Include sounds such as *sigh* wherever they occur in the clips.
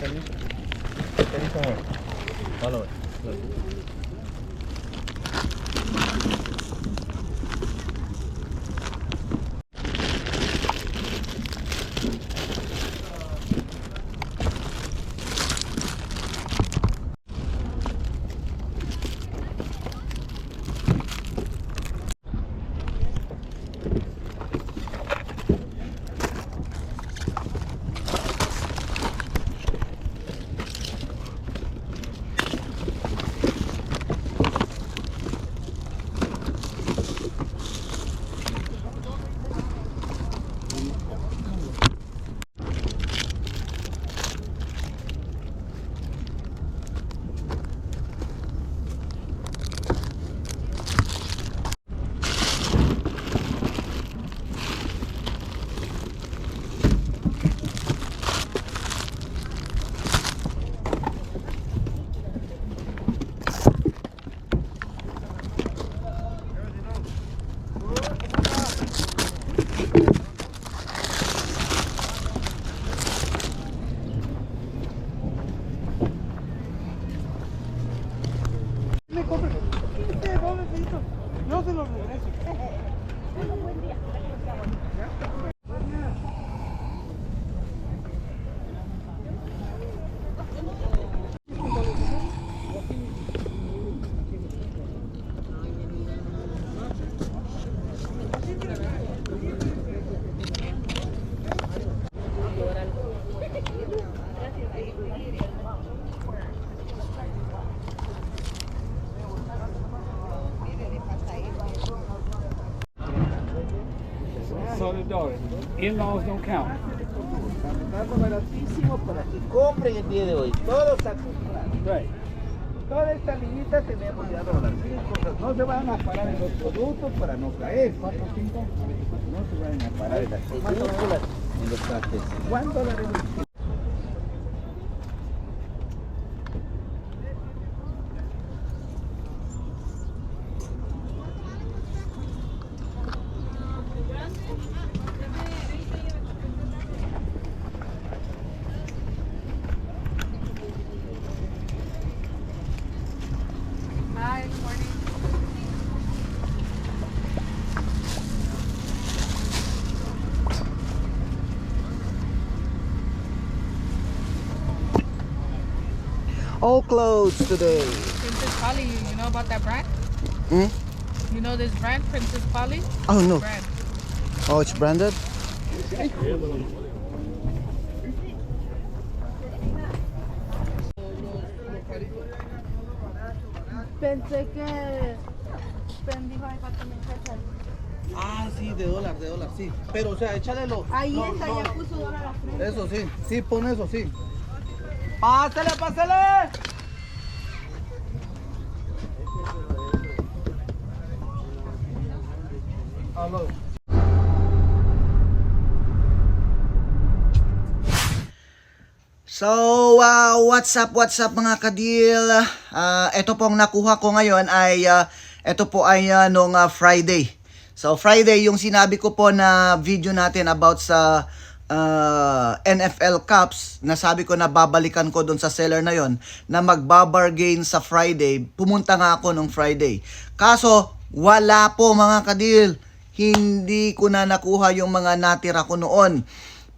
Cái 紧上来好了 Daughter. In-laws don't count. Para que compren el día de hoy. Todos a comprar. Right. Toda esta liñita tenemos ya dólares. No se van a parar en los productos para no caer. No se vayan a parar en las películas, en los trastes. ¿Cuántos dólares? All closed today. Princess Polly, you know about that brand? Hmm? You know this brand, Princess Polly? Oh no. Brand. Oh, it's branded? Pensé que pendijo también cachar. Ah, sí, de dólar, de dólar, sí. Pero, o sea, échale lo. Ahí no, está, no, ya puso dólar a la frente. Eso sí, sí, pon eso, sí. ¡Pásale, pásale! Aló. So, uh, what's up, what's up mga kadil? Uh, ito pong nakuha ko ngayon ay, uh, ito po ay uh, nung uh, Friday. So, Friday, yung sinabi ko po na video natin about sa uh, NFL Cups, nasabi ko na babalikan ko doon sa seller na yon na magbabargain sa Friday. Pumunta nga ako nung Friday. Kaso, wala po mga kadil. Hindi ko na nakuha yung mga natira ko noon.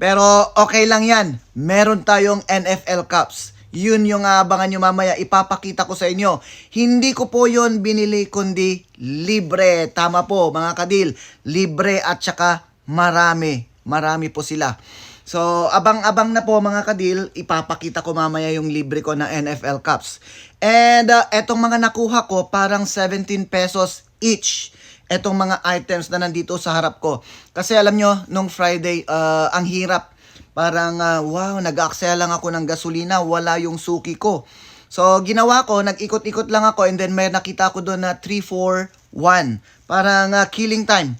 Pero okay lang yan. Meron tayong NFL Cups. Yun yung abangan nyo mamaya. Ipapakita ko sa inyo. Hindi ko po yun binili kundi libre. Tama po mga kadil. Libre at saka marami. Marami po sila. So, abang-abang na po mga kadil, ipapakita ko mamaya yung libre ko na NFL Cups. And uh, etong mga nakuha ko, parang 17 pesos each etong mga items na nandito sa harap ko. Kasi alam nyo, nung Friday, uh, ang hirap. Parang, uh, wow, nag-aaksaya lang ako ng gasolina, wala yung suki ko. So, ginawa ko, nag-ikot-ikot lang ako and then may nakita ko doon na 3, 4, 1. Parang uh, killing time.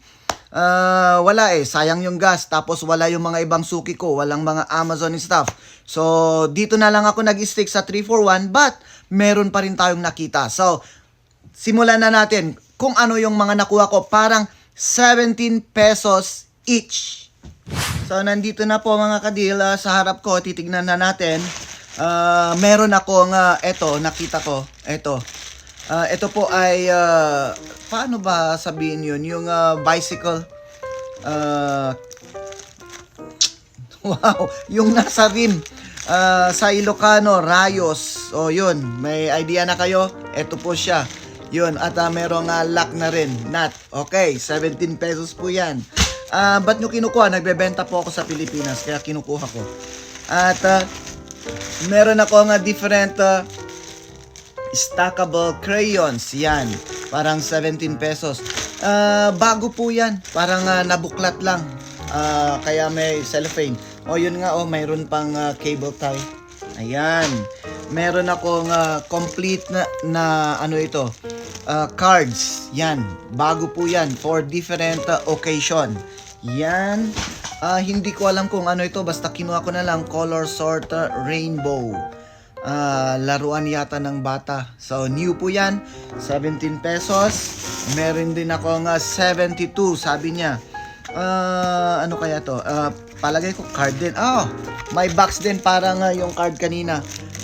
Uh, wala eh, sayang yung gas. Tapos wala yung mga ibang suki ko, walang mga Amazon stuff. So, dito na lang ako nag-stick sa 341 but meron pa rin tayong nakita. So, simulan na natin kung ano yung mga nakuha ko. Parang 17 pesos each. So, nandito na po mga kadil ah, sa harap ko. Titignan na natin. Ah, meron akong, ah, eto, nakita ko. Eto. Ah, ito po ay, ah, paano ba sabihin yun? Yung ah, bicycle. Ah, *laughs* wow, yung nasa rim. Ah, sa Ilocano, Rayos. O yun, may idea na kayo? Ito po siya. Yun, at ah, merong ah, lock na rin. Nut. Okay, 17 pesos po yan. Ah, ba't nyo kinukuha? Nagbebenta po ako sa Pilipinas, kaya kinukuha ko. At ah, meron ako nga different ah, stackable crayons. Yan. Parang 17 pesos. Ah, bago po yan. Parang ah, nabuklat lang. Ah, kaya may cellophane. O yun nga, oh, mayroon pang ah, cable tie. Ayan. Meron akong ah, complete na, na ano ito, ah, cards. Yan. Bago po yan for different ah, occasion. Yan. Ah, hindi ko alam kung ano ito. Basta kinuha ko na lang color sort ah, rainbow. Ah, laruan yata ng bata. So, new po yan. 17 pesos. Meron din ako nga 72, sabi niya. Ah, ano kaya to? Ah, palagay ko card din. Oh, may box din parang ah, yung card kanina.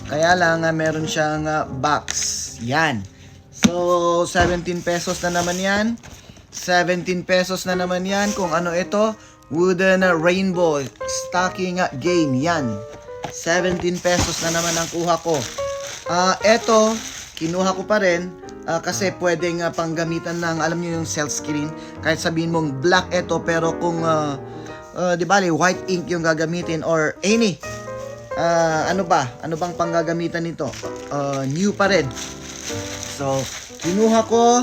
Kaya lang ah, meron siyang ah, box. Yan. So, 17 pesos na naman yan. 17 pesos na naman yan. Kung ano ito, wooden rainbow stocking game. Yan. 17 pesos na naman ang kuha ko. Ah, eto, kinuha ko pa rin ah, kasi pwedeng ah, panggamitan ng alam niyo yung cell screen. Kahit sabihin mong black eto pero kung ah, ah, di bali white ink yung gagamitin or any ah, ano ba? Ano bang panggagamitan nito? Ah, new pa rin. So, kinuha ko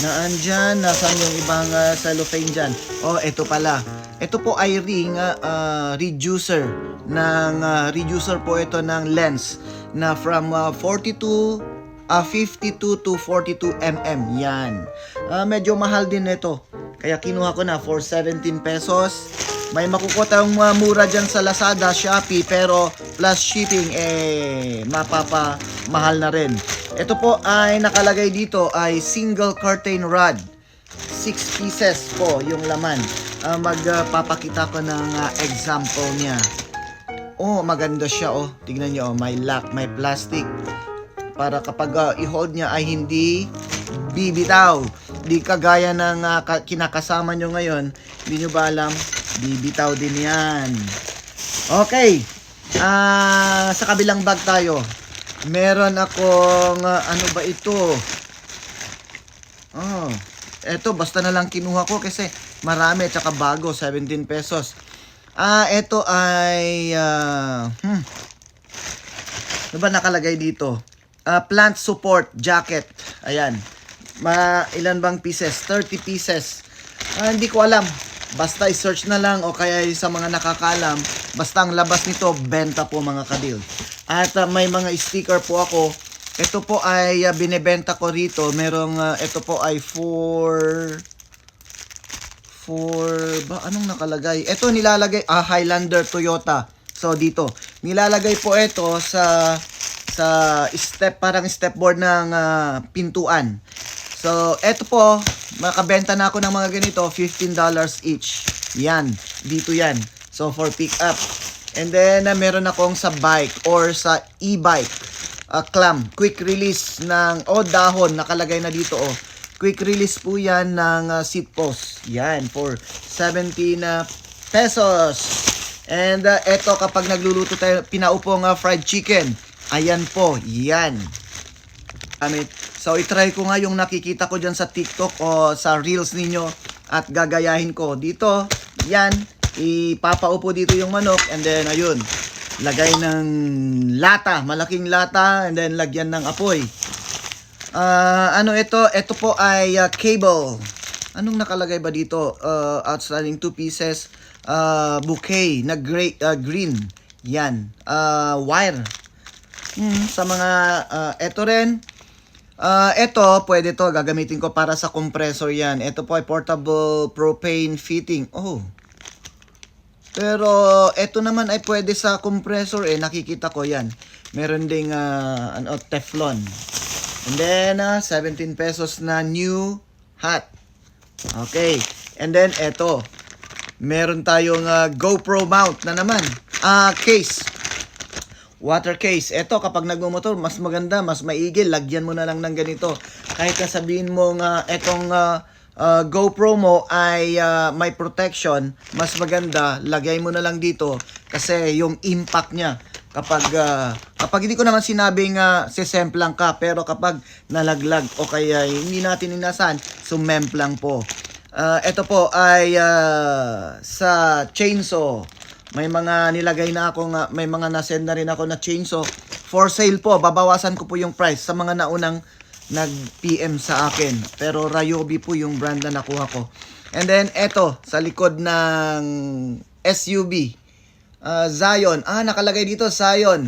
na andyan, nasan yung ibang uh, cellophane dyan. Oh, ito pala. Ito po ay ring ah, reducer ng ah, reducer po ito ng lens na from ah, 42 ah, 52 to 42 mm. Yan. Ah, medyo mahal din ito. Kaya kinuha ko na for 17 pesos. May makukuha tayong mga mura dyan sa Lazada, Shopee, pero plus shipping, eh, mapapa mahal na rin. Ito po ay nakalagay dito ay single curtain rod. 6 pieces po yung laman. Ah, magpapakita ko ng ah, example niya. Oh, maganda siya oh. Tignan niyo oh, may lock, may plastic. Para kapag ah, i-hold niya ay hindi bibitaw. Di kagaya ng ka- kinakasama nyo ngayon. Hindi nyo ba alam? Bibitaw din yan. Okay. Ah, sa kabilang bag tayo. Meron akong ah, ano ba ito? Oh. Eto, basta na lang kinuha ko kasi marami at saka bago, 17 pesos. Ah, eto ay ah, hmm. Ano ba nakalagay dito? Ah, plant support jacket. Ayan. Ma ilan bang pieces? 30 pieces. Ah, hindi ko alam. Basta i-search na lang o kaya sa mga nakakalam, basta ang labas nito, benta po mga kadil. At ah, may mga sticker po ako. Ito po ay ah, binebenta ko rito. Merong, ah, ito po ay for for ba anong nakalagay? Ito nilalagay ah Highlander Toyota. So dito, nilalagay po ito sa sa step parang step board ng ah, pintuan. So ito po, makabenta na ako ng mga ganito, $15 each. Yan, dito yan. So for pick up. And then ah, meron akong sa bike or sa e-bike. ah, clam, quick release ng o dahon nakalagay na dito oh. Quick release po yan ng uh, seat post. Yan, for 17 uh, pesos. And uh, eto kapag nagluluto tayo, pinaupong uh, fried chicken. Ayan po, yan. Gamit. So, itry ko nga yung nakikita ko dyan sa TikTok o sa Reels ninyo at gagayahin ko. Dito, yan, ipapaupo dito yung manok and then, ayun, lagay ng lata, malaking lata and then lagyan ng apoy. Ah, ano ito? Ito po ay ah, cable. Anong nakalagay ba dito? Uh, outstanding two pieces uh, bouquet na gray, ah, green. Yan. Ah, wire. Hmm, sa mga ah, ito rin. Ah, ito pwede to gagamitin ko para sa compressor yan. Ito po ay portable propane fitting. Oh. Pero ito naman ay pwede sa compressor eh nakikita ko yan. Meron ding ah, ano Teflon. And then, ah, 17 pesos na new hat. Okay. And then, eto. meron tayong ah, GoPro mount na naman. Ah, case. Water case. Ito, kapag nagmumotor, mas maganda, mas maigil. Lagyan mo na lang ng ganito. Kahit na sabihin mo nga, etong ah, ah, GoPro mo ay ah, may protection, mas maganda, lagay mo na lang dito. Kasi yung impact niya, kapag ah, kapag hindi ko naman sinabing uh, sesemplang ka pero kapag nalaglag o kaya hindi natin inasan sumemplang po. Ah, ito po ay ah, sa chainsaw. May mga nilagay na ako nga may mga nasend na rin ako na chainsaw. For sale po babawasan ko po yung price sa mga naunang nag PM sa akin. Pero Ryobi po yung brand na nakuha ko. And then eto sa likod ng SUV Ah, Zion. Ah, nakalagay dito, Zion.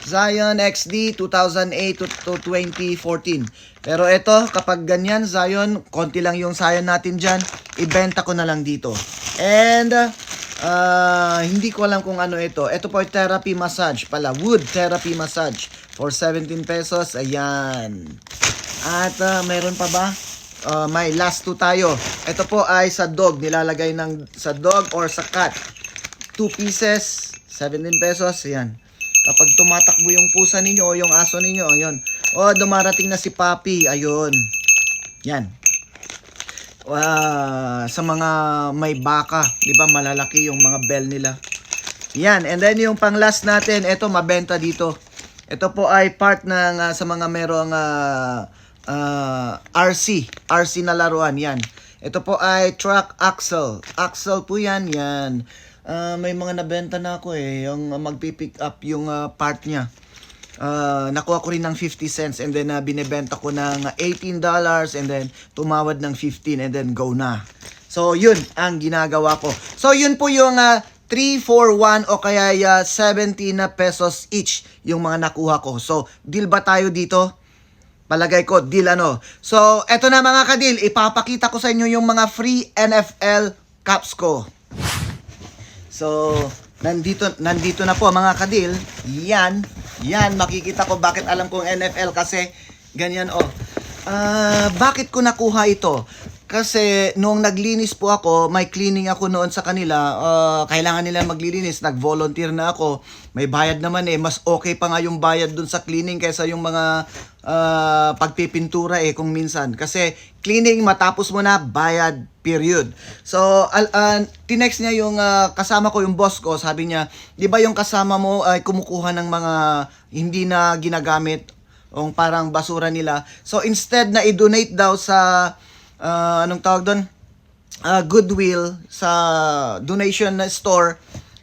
Zion XD 2008 to, to 2014. Pero ito, kapag ganyan, Zion, konti lang yung Zion natin dyan, ibenta ko na lang dito. And, ah, hindi ko alam kung ano ito. Ito po therapy massage pala. Wood therapy massage. For 17 pesos. Ayan. At ah, mayroon pa ba? Ah, may last two tayo. Ito po ay sa dog. Nilalagay ng sa dog or sa cat. 2 pieces, 17 pesos, yan. Kapag tumatakbo yung pusa ninyo o yung aso ninyo, ayun. O, dumarating na si Papi, ayun. Yan. Ah, sa mga may baka, 'di ba malalaki yung mga bell nila. Yan, and then yung pang last natin, ito mabenta dito. Ito po ay part ng ah, sa mga merong ah, ah, RC, RC na laruan, yan. Ito po ay truck axle. Axle po yan, yan. Ah, may mga nabenta na ako eh, yung ah, magpipick up yung ah, part niya. Ah, nakuha ko rin ng 50 cents and then ah, binebenta ko ng $18 and then tumawad ng 15 and then go na. So yun ang ginagawa ko. So yun po yung ah, 3, 4, 1 o kaya ah, 70 na pesos each yung mga nakuha ko. So deal ba tayo dito? Palagay ko, deal ano. So, eto na mga kadil, ipapakita ko sa inyo yung mga free NFL caps ko. So, nandito nandito na po mga kadil. Yan, yan makikita ko bakit alam kong NFL kasi ganyan oh. Ah, bakit ko nakuha ito? Kasi noong naglinis po ako, may cleaning ako noon sa kanila, ah, kailangan nila maglilinis, nag-volunteer na ako. May bayad naman eh, mas okay pa nga yung bayad dun sa cleaning kaysa yung mga ah, pagpipintura eh kung minsan. Kasi cleaning matapos mo na, bayad, period. So, al- ah, tinext niya yung ah, kasama ko, yung boss ko, sabi niya, di ba yung kasama mo ay kumukuha ng mga hindi na ginagamit o parang basura nila. So, instead na i-donate daw sa ah, anong tawag doon? Ah, Goodwill sa donation na store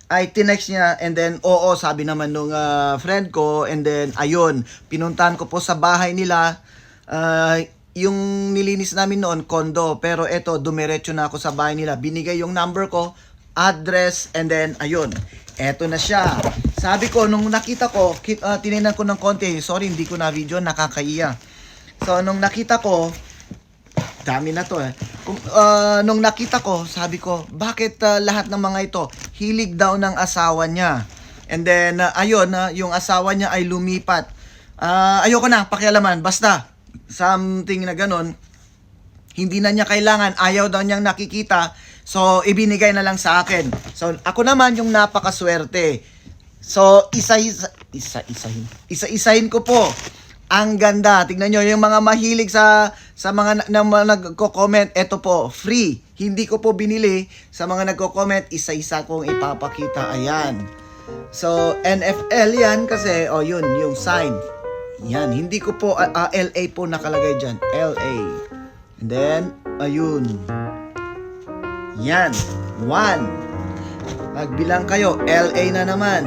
ay tinext niya and then oo sabi naman nung ah, friend ko and then ayun pinuntahan ko po sa bahay nila Ah, yung nilinis namin noon kondo pero eto dumiretso na ako sa bahay nila binigay yung number ko address and then ayun eto na siya sabi ko nung nakita ko ah, tinignan ko ng konti sorry hindi ko na video nakakaiya so nung nakita ko dami na to eh. Kung, ah, nung nakita ko, sabi ko, bakit ah, lahat ng mga ito hilig daw ng asawa niya? And then, ah, ayun, ah, yung asawa niya ay lumipat. Ah, ayoko na, pakialaman. Basta, something na ganun, hindi na niya kailangan, ayaw daw niyang nakikita, so ibinigay na lang sa akin. So, ako naman yung napakaswerte. So, isa-isa, isa-isahin, isa-isahin ko po. Ang ganda. Tingnan nyo, yung mga mahilig sa sa mga na, na, nagko-comment, eto po, free. Hindi ko po binili. Sa mga nagko-comment, isa-isa kong ipapakita. Ayan. So, NFL yan kasi, oh yun, yung sign. Yan, hindi ko po, ah, ah, LA po nakalagay dyan. LA. And then, ayun. Yan. One. Magbilang kayo, LA na naman.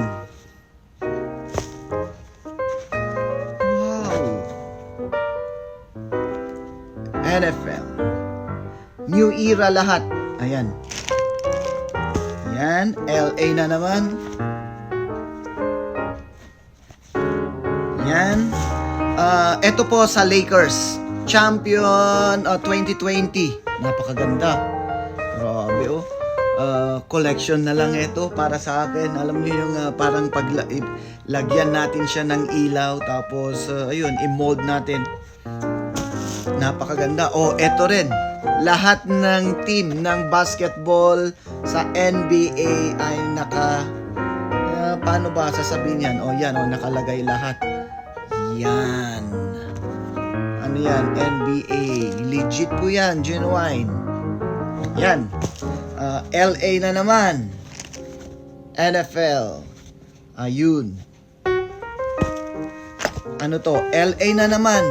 Wow. NFL. New era lahat. Ayan. Yan, LA na naman. Yan. Ah, ito po sa Lakers. Champion ah, 2020. Napakaganda. Grabe oh. Ah, collection na lang ito para sa akin. Alam niyo yung ah, parang paglagyan natin siya ng ilaw tapos ah, ayun, i-mold natin. Napakaganda. Oh, eto rin. Lahat ng team ng basketball sa NBA ay naka ah, paano ba sasabihin yan? O yan, o nakalagay lahat. Yan. Ano yan? NBA. Legit po yan, genuine. Yan. Ah, LA na naman. NFL. Ayun. Ano to? LA na naman.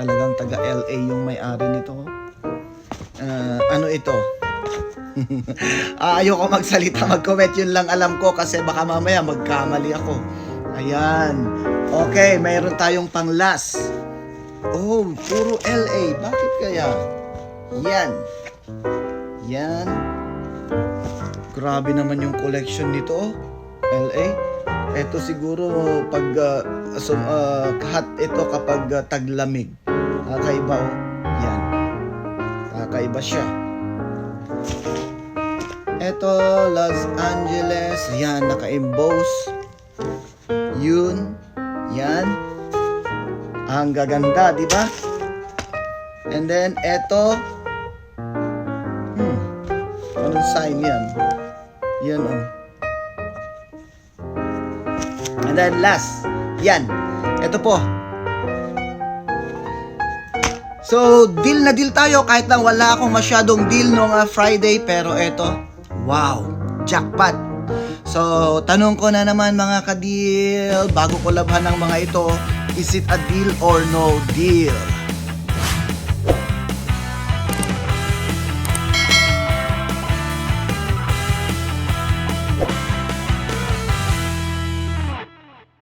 Talagang taga LA yung may-ari nito. Ah, ano ito? *laughs* ah, ayoko magsalita, mag-comment yun lang alam ko kasi baka mamaya magkamali ako. Ayan. Okay, mayroon tayong pang last. Oh, puro LA. Bakit kaya? Yan. Yan. Grabe naman yung collection nito. oh. LA. Ito siguro pag uh, sum, uh, hot ito kapag uh, taglamig. Kakaiba oh. Yan. Kakaiba siya. Ito, Los Angeles. Yan, naka-emboss. Yun. Yan. Ang gaganda, di ba? And then, eto. Hmm. Anong sign yan? Yan, oh. And then last, yan. Ito po. So, deal na deal tayo kahit lang wala akong masyadong deal nung ah, Friday pero eto, wow, jackpot. So, tanong ko na naman mga ka-deal, bago ko labhan ng mga ito, is it a deal or no deal?